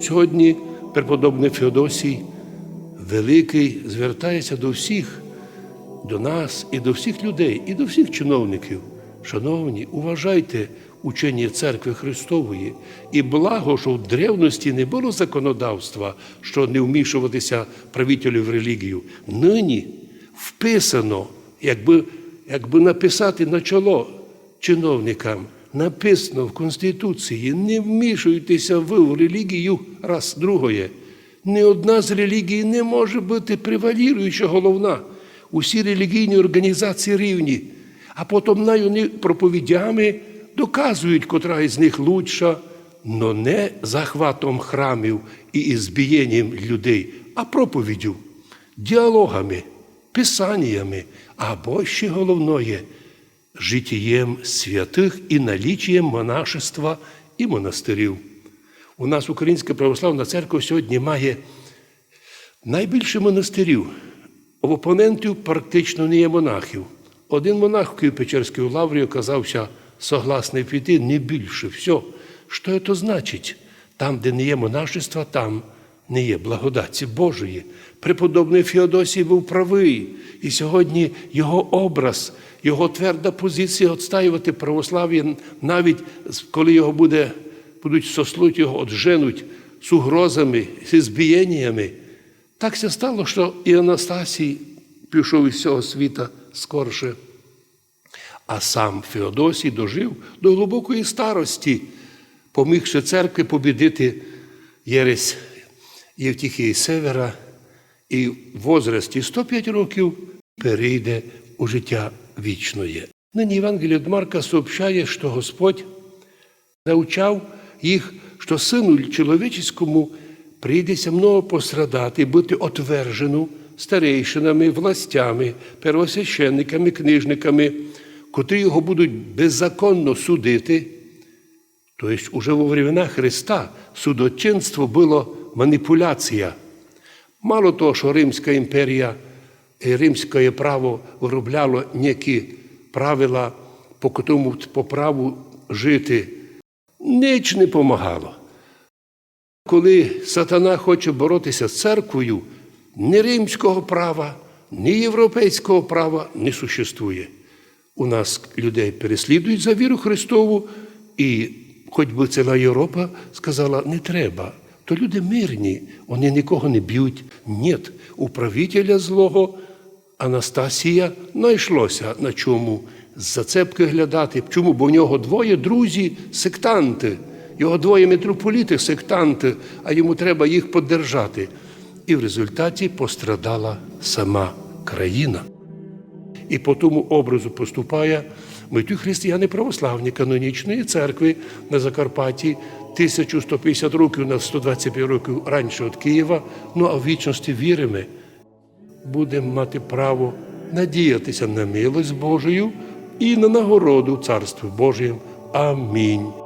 Сьогодні преподобний Феодосій Великий звертається до всіх, до нас і до всіх людей, і до всіх чиновників. Шановні, уважайте учення Церкви Христової, і благо, що в древності не було законодавства, що не вмішуватися правителю в релігію. Нині вписано, якби, якби написати на чоло чиновникам, написано в Конституції, не вмішуйтеся ви в релігію раз другое. Ні одна з релігій не може бути преваліруюча головна. Усі релігійні організації рівні, а потім вони проповідями доказують, котра із них лучша, но не захватом храмів і ізбієнням людей, а проповіддю, діалогами, писаннями, або ще головне життєм святих і налічієм монашества і монастирів. У нас Українська православна церква сьогодні має найбільше монастирів. В опонентів практично не є монахів. Один монах в Києво-Печерській лаврі оказався согласний піти не більше. Все. Що це значить? Там, де не є монашества, там не є благодаті Божої. Преподобний Феодосій був правий, і сьогодні його образ, його тверда позиція відстаювати православ'я, навіть коли його буде, будуть сослуть його, отженуть з угрозами, з збієннями. Так ся стало, що і Анастасій пішов із цього світа скорше. А сам Феодосій дожив до глибокої старості, помігши церкві побідити єресь Євтіхії Севера, і в возрасті 105 років перейде у життя вічне. Нині Євангеліє від Марка сообщає, що Господь научав їх, що сину чоловічському прийдеться много пострадати, бути отвержену старейшинами, властями, первосвященниками, книжниками, котрі його будуть беззаконно судити. Тобто, уже во времена Христа судочинство було маніпуляція. Мало того, що Римська імперія і римське право виробляло які правила, по котрому по праву жити, ніч не помагало. Коли сатана хоче боротися з церквою, ні римського права, ні європейського права не существує. У нас людей переслідують за віру Христову, і хоч би ціла Європа сказала, не треба. То люди мирні, вони нікого не б'ють. Ні, у злого Анастасія знайшлося на чому зацепки глядати. Чому? Бо в нього двоє друзі сектанти, його двоє митрополіти сектанти, а йому треба їх поддержати. І в результаті пострадала сама країна. І по тому образу поступає ми ті християни православні канонічної церкви на Закарпатті 1150 років на 125 років раніше від Києва. Ну а в вічності віримо, будемо мати право надіятися на милость Божою і на нагороду Царству Божим. Амінь.